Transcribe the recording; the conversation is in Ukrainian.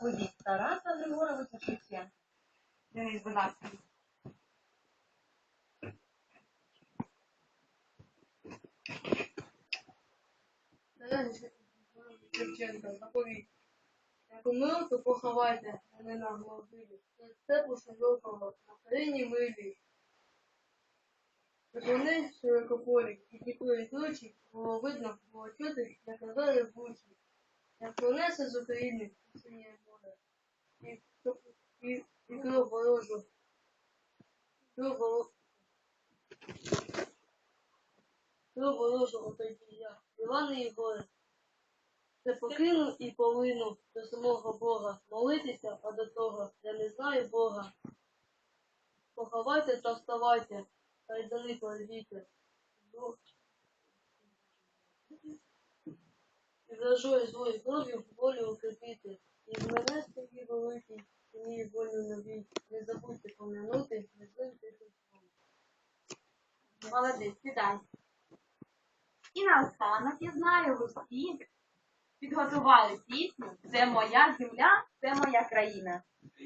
Повість Тараса Григоровича Шевченка. Денис, будь ласка. Шевченка, заповідь. То поховайте мене на. Серед степу широкого, на країні милі. Вони широкополі, і дікої йдучі, було видно, було чути, як казали бучі. Пронесе з України синє море. І, і, і кров ворожу. Кров ворожу. Кров ворожу отойді я. Івани і горе. Це покину і повинну до самого Бога молитися, а до того я не знаю Бога. Поховайте та вставайте, та й дани порвіте. І вражою злою кров'ю волю укріпити. І в мене стої великий, мій волю новій. Не забудьте пом'янути, не злим тихим. Молодець, сідай. І наостанок, я знаю, ви всі підготували пісню Це моя земля, це моя країна.